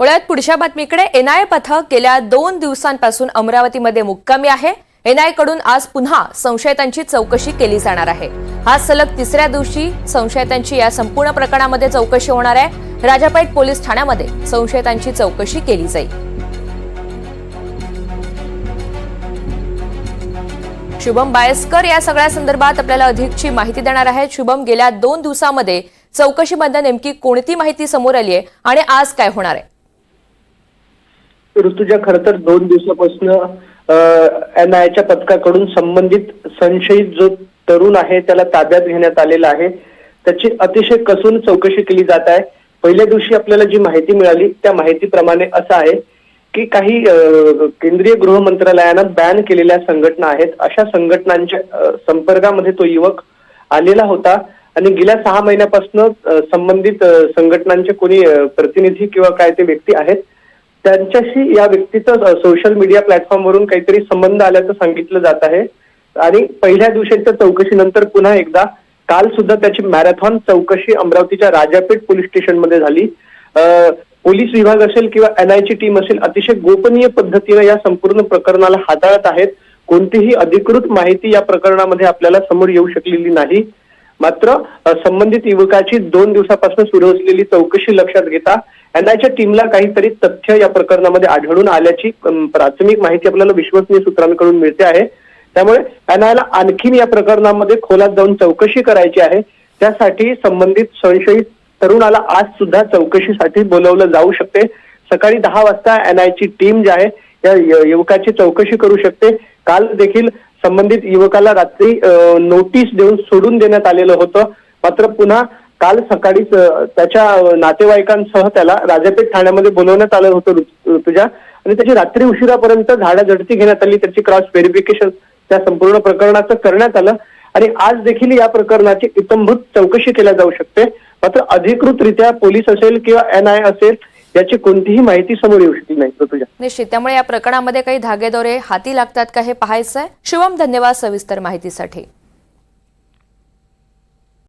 वळ्यात पुढच्या बातमीकडे एनआयए पथक गेल्या दोन दिवसांपासून अमरावतीमध्ये मुक्कामी आहे. एनआयकडून आज पुन्हा संशयितांची चौकशी केली जाणार आहे. आज सलग तिसऱ्या दिवशी संशयितांची या संपूर्ण प्रकरणामध्ये चौकशी होणार आहे. राजापेठ पोलीस ठाण्यामध्ये संशयितांची चौकशी केली जाईल. शुभम बायस्कर या सगळ्या संदर्भात आपल्याला अधिकची माहिती देणार आहेत. शुभम गेल्या दोन दिवसामध्ये चौकशीमध्ये नेमकी कोणती माहिती समोर आली आहे आणि आज काय होणार आहे? ऋतुजा खर तर दोन दिवसापासून एन आयच्या पथकाकडून संबंधित संशयित जो तरुण आहे त्याला ताब्यात घेण्यात आलेला आहे. त्याची अतिशय कसून चौकशी केली जात आहे. पहिल्या दिवशी आपल्याला जी माहिती मिळाली त्या माहितीप्रमाणे असं आहे की काही केंद्रीय गृह मंत्रालयानं बॅन केलेल्या संघटना आहेत. अशा संघटनांच्या संपर्कामध्ये तो युवक आलेला होता आणि गेल्या सहा महिन्यापासून संबंधित संघटनांचे कोणी प्रतिनिधी किंवा काय ते व्यक्ती आहेत त्यांच्याशी या व्यक्तीचं सोशल मीडिया प्लॅटफॉर्मवरून काहीतरी संबंध आल्याचं सांगितलं जात आहे. आणि पहिल्या दिवशीच्या चौकशीनंतर पुन्हा एकदा काल सुद्धा त्याची मॅरेथॉन चौकशी अमरावतीच्या राजापेठ पोलीस स्टेशनमध्ये झाली. पोलीस विभाग असेल किंवा एनआयची टीम असेल अतिशय गोपनीय पद्धतीने या संपूर्ण प्रकरणाला हाताळत आहेत. कोणतीही अधिकृत माहिती या प्रकरणामध्ये आपल्याला समोर येऊ शकलेली नाही. मात्र संबंधित युवकाची दोन दिवसापासून सुरू असलेली चौकशी लक्षात घेता एनआयच्या टीमला काहीतरी तथ्य या प्रकरणामध्ये आढळून आल्याची प्राथमिक माहिती आपल्याला विश्वसनीय सूत्रांकडून मिळते आहे. त्यामुळे एनआयला आणखीन या प्रकरणामध्ये खोलात जाऊन चौकशी करायची आहे. त्यासाठी संबंधित संशयित तरुणाला आज सुद्धा चौकशीसाठी बोलवलं जाऊ शकते. सकाळी दहा वाजता एनआयची टीम जी आहे या युवकाची चौकशी करू शकते. काल देखील संबंधित युवकाला रात्री नोटीस देऊन सोडून देण्यात आलेलं होतं. मात्र पुन्हा काल सकाळीच त्याच्या नातेवाईकांसह त्याला राजापेठ ठाण्यामध्ये बोलवण्यात आलं होतं ऋतुजा. आणि त्याची रात्री उशिरापर्यंत झाडाझडती घेण्यात आली. त्याची क्रॉस व्हेरिफिकेशन त्या संपूर्ण प्रकरणाचं करण्यात आलं. आणि आज देखील या प्रकरणाची इतंभूत चौकशी केल्या जाऊ शकते. मात्र अधिकृतरित्या पोलीस असेल किंवा एन आय असेल याची कोणतीही माहिती समोर येऊ शकली नाही ऋतुजा. निश्चित. त्यामुळे या प्रकरणामध्ये काही धागेदोरे हाती लागतात का हे पाहायचं आहे धन्यवाद सविस्तर माहितीसाठी.